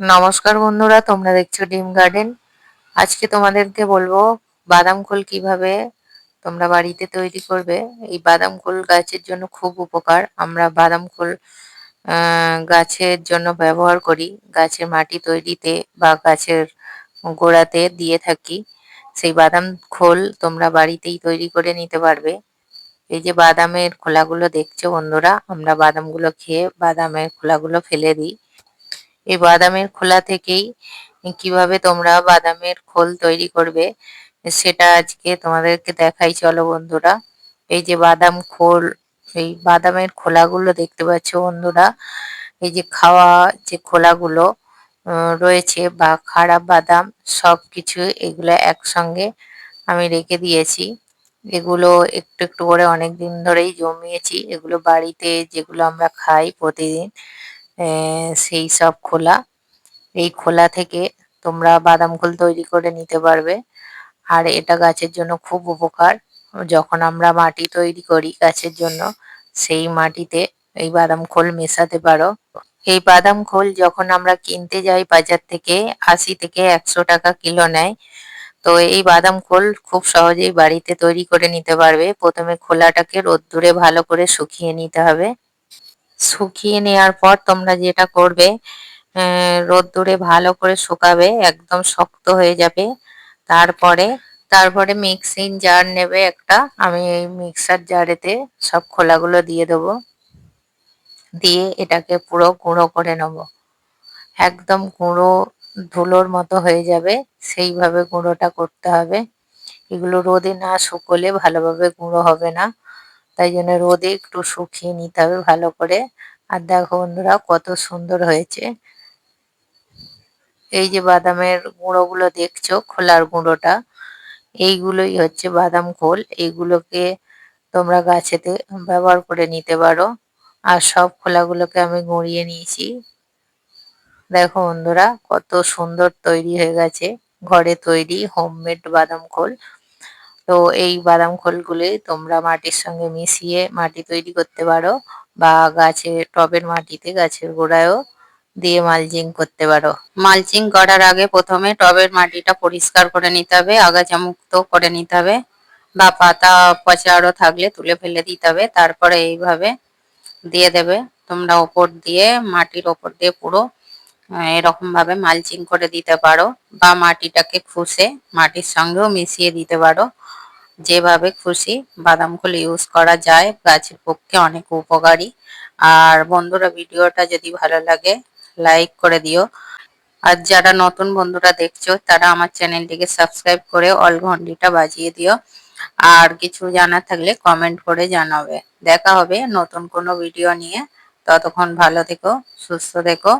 নমস্কার বন্ধুরা, তোমরা দেখছ ডিম গার্ডেন। আজকে তোমাদেরকে বলব বাদাম খোল কীভাবে তোমরা বাড়িতে তৈরি করবে। এই বাদাম খোল গাছের জন্য খুব উপকার। আমরা বাদাম খোল গাছের জন্য ব্যবহার করি। গাছের মাটি তৈরিতে বা গাছের গোড়াতে দিয়ে থাকি। সেই বাদাম খোল তোমরা বাড়িতেই তৈরি করে নিতে পারবে। এই যে বাদামের খোলাগুলো দেখছ বন্ধুরা, আমরা বাদামগুলো খেয়ে বাদামের খোলাগুলো ফেলে দিই। এই বাদামের খোলা থেকেই কীভাবে তোমরা বাদামের খোল তৈরি করবে, সেটা আজকে তোমাদেরকে দেখাই। চলো বন্ধুরা, এই যে বাদাম খোল, এই বাদামের খোলাগুলো দেখতে পাচ্ছ বন্ধুরা, এই যে খাওয়া যে খোলাগুলো রয়েছে বা খারাপ বাদাম সব কিছু এগুলো একসঙ্গে আমি রেখে দিয়েছি। এগুলো একটু একটু করে অনেক দিন ধরেই জমিয়েছি। এগুলো বাড়িতে যেগুলো আমরা খাই প্রতিদিন সেই সব খোলা। এই খোলা থেকে তোমরা বাদাম খোল তৈরি করে নিতে পারবে। আর এটা গাছের জন্য খুব উপকার। যখন আমরা মাটি তৈরি করি গাছের জন্য, সেই মাটিতে এই বাদাম খোল মেশাতে পারো। এই বাদাম খোল যখন আমরা কিনতে যাই বাজার থেকে, আশি থেকে একশো টাকা কিলো নেয়, তো এই বাদাম খোল খুব সহজেই বাড়িতে তৈরি করে নিতে পারবে। প্রথমে খোলাটাকে রোদ্দুরে ভালো করে শুকিয়ে নিতে হবে। শুকিয়ে নেওয়ার পর তোমরা যেটা করবে রোদ্দুরে ভালো করে শুকাবে, একদম শক্ত হয়ে যাবে। তারপরে তারপরে মিক্সিং জার নেবে একটা, আমি এই মিক্সার জারেতে সব খোলাগুলো দিয়ে দেবো। দিয়ে এটাকে পুরো গুঁড়ো করে নেব। একদম গুঁড়ো ধুলোর মতো হয়ে যাবে, সেইভাবে গুঁড়োটা করতে হবে। এগুলো রোদে না শুকোলে ভালোভাবে গুঁড়ো হবে না। তাই জন্য রোদে একটু শুকিয়ে নিতে হবে ভালো করে। আর দেখো বন্ধুরা কত সুন্দর হয়েছে। এই যে বাদামের গুঁড়োগুলো দেখছ, খোলার গুঁড়োটা, এইগুলোই হচ্ছে বাদাম খোল। এইগুলোকে তোমরা গাছেতে ব্যবহার করে নিতে পারো। আর সব খোলাগুলোকে আমি গুঁড়িয়ে নিয়েছি। দেখো বন্ধুরা কত সুন্দর তৈরি হয়ে গেছে। ঘরে তৈরি হোমমেড বাদাম খোল। তো এই বাদাম খোলগুলি তোমরা মাটির সঙ্গে মিশিয়ে মাটি তৈরি করতে পারো বা গাছে টবের মাটিতে গাছের গোড়ায়ও দিয়ে মালচিং করতে পারো। মালচিং করার আগে প্রথমে টবের মাটিটা পরিষ্কার করে নিতে হবে, আগাছা মুক্ত করে নিতে হবে বা পাতা পচা আরও থাকলে তুলে ফেলে দিতে হবে, তারপরে এইভাবে দিয়ে দেবে। তোমরা ওপর দিয়ে, মাটির ওপর দিয়ে পুরো এরকম ভাবে মালচিং করে দিতে পারো বা মাটিটাকে খুশে মাটির সঙ্গেও মিশিয়ে দিতে পারো। যেভাবে খুশি বাদাম ইউজ করা যায়, গাছের পক্ষে অনেক উপকারী। আর বন্ধুরা, ভিডিওটা যদি ভালো লাগে লাইক করে দিও। আর যারা নতুন বন্ধুরা দেখছ, তারা আমার চ্যানেলটিকে সাবস্ক্রাইব করে অল ঘন্টিটা বাজিয়ে দিও। আর কিছু জানা থাকলে কমেন্ট করে জানাবে। দেখা হবে নতুন কোনো ভিডিও নিয়ে। ততক্ষণ ভালো থেকো, সুস্থ থেকো।